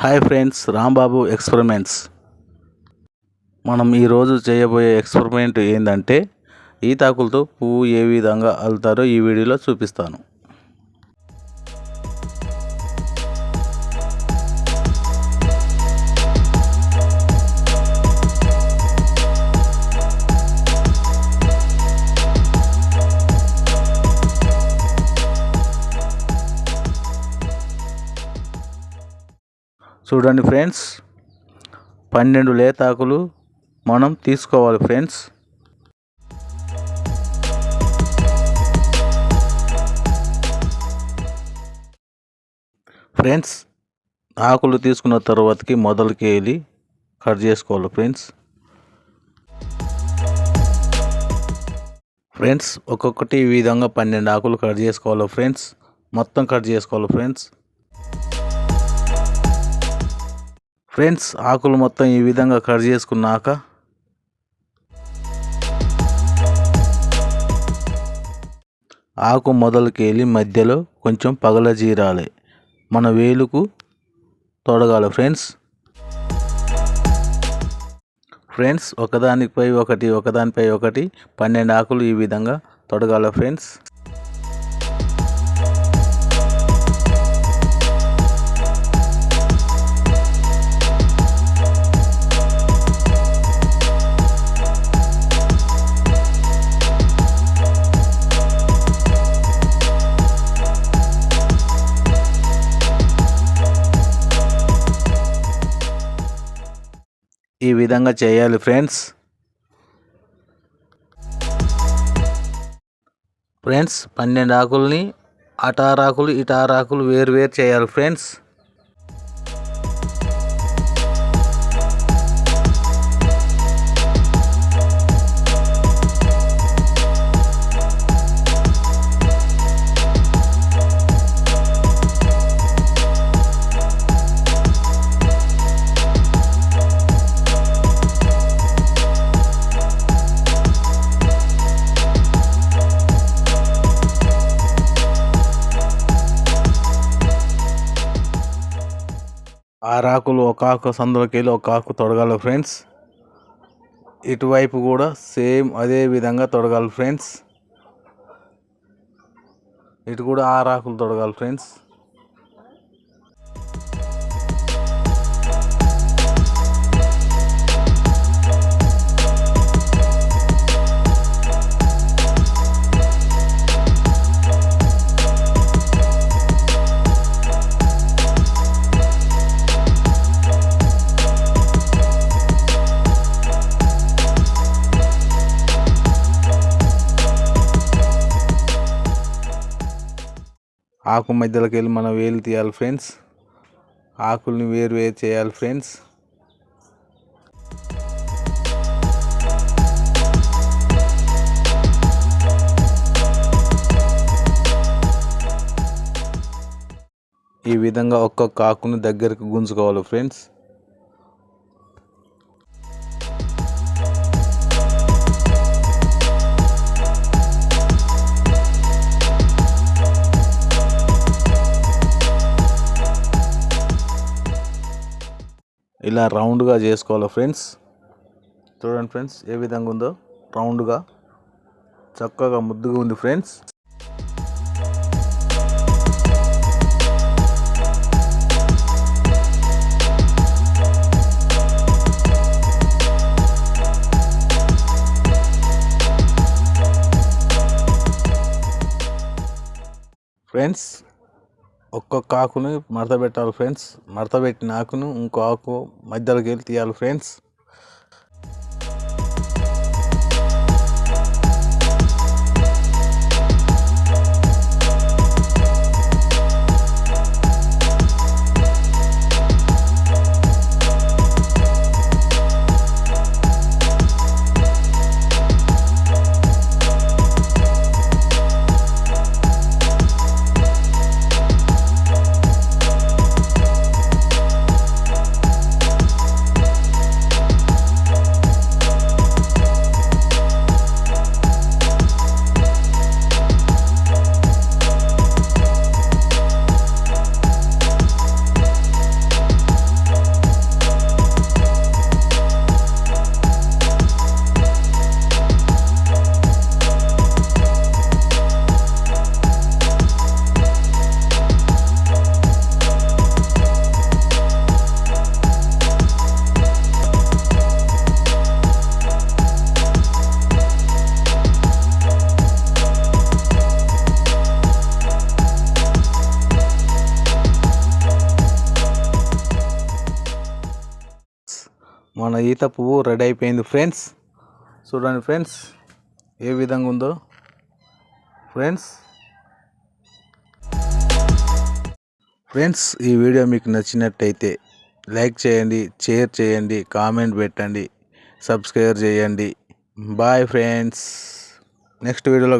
Hi friends Rambabu experiments మనం ఈరోజు చేయబోయే ఎక్స్పెరిమెంట్ ఏంటంటే ఈతాకులతో పువ్వు ఏ విధంగా అల్లుతారో ఈ వీడియోలో చూపిస్తాను. చూడండి ఫ్రెండ్స్ పన్నెండు లేతాకులు మనం తీసుకోవాలి ఫ్రెండ్స్. ఫ్రెండ్స్ ఆకులు తీసుకున్న తర్వాతకి మొదలకి వెళ్ళి కట్ చేసుకోవాలి ఫ్రెండ్స్. ఫ్రెండ్స్ ఒక్కొక్కటి ఈ విధంగా పన్నెండు ఆకులు కట్ చేసుకోవాలి ఫ్రెండ్స్. మొత్తం కట్ చేసుకోవాలి ఫ్రెండ్స్. ఫ్రెండ్స్ ఆకులు మొత్తం ఈ విధంగా కట్ చేసుకున్నాక ఆకు మొదలుకెళ్ళి మధ్యలో కొంచెం పగల జీరాలి. మన వేలుకు తొడగాలి. ఫ్రెండ్స్ ఫ్రెండ్స్ ఒకదానిపై ఒకటి ఒకదానిపై ఒకటి పన్నెండు ఆకులు ఈ విధంగా తొడగాల. ఫ్రెండ్స్ ఈ విధంగా చేయాలి ఫ్రెండ్స్ ఫ్రెండ్స్ పన్నెండు ఆకుల్ని అటారాకులు ఇటారాకులు వేరు వేరు చేయాలి ఫ్రెండ్స్ ఆరాకులు ఒక ఆకు సందులోకి వెళ్ళి ఒక ఆకు తొడగాలి ఫ్రెండ్స్. ఇటువైపు కూడా సేమ్ అదే విధంగా తొడగాలి ఫ్రెండ్స్. ఇటు కూడా ఆరాకులు తొడగాలి ఫ్రెండ్స్. ఆకు మధ్యలోకి వెళ్ళి మనం వేలు తీయాలి ఫ్రెండ్స్. ఆకుల్ని వేరు వేరు చేయాలి ఫ్రెండ్స్. ఈ విధంగా ఒక్కొక్క ఆకుని దగ్గరకు గుంజుకోవాలి ఫ్రెండ్స్. ఇలా రౌండ్గా చేసుకోవాలి ఫ్రెండ్స్? చూడండి ఫ్రెండ్స్ ఏ విధంగా ఉందో రౌండ్గా చక్కగా ముద్దుగా ఉంది ఫ్రెండ్స్. ఫ్రెండ్స్ ఒక్కొక్క ఆకుని మడత పెట్టాలి ఫ్రెండ్స్. మడత పెట్టిన ఆకును ఇంకో ఆకు మధ్యలోకి వెళ్ళి తీయాలి ఫ్రెండ్స్. మన ఈత పువ్వు రెడీ అయిపోయింది ఫ్రెండ్స్ చూడండి ఫ్రెండ్స్ ఏ విధంగా ఉందో. ఫ్రెండ్స్ ఫ్రెండ్స్ ఈ వీడియో మీకు నచ్చినట్టయితే లైక్ చేయండి షేర్ చేయండి కామెంట్ పెట్టండి సబ్స్క్రైబ్ చేయండి. బాయ్ ఫ్రెండ్స్ నెక్స్ట్ వీడియోలో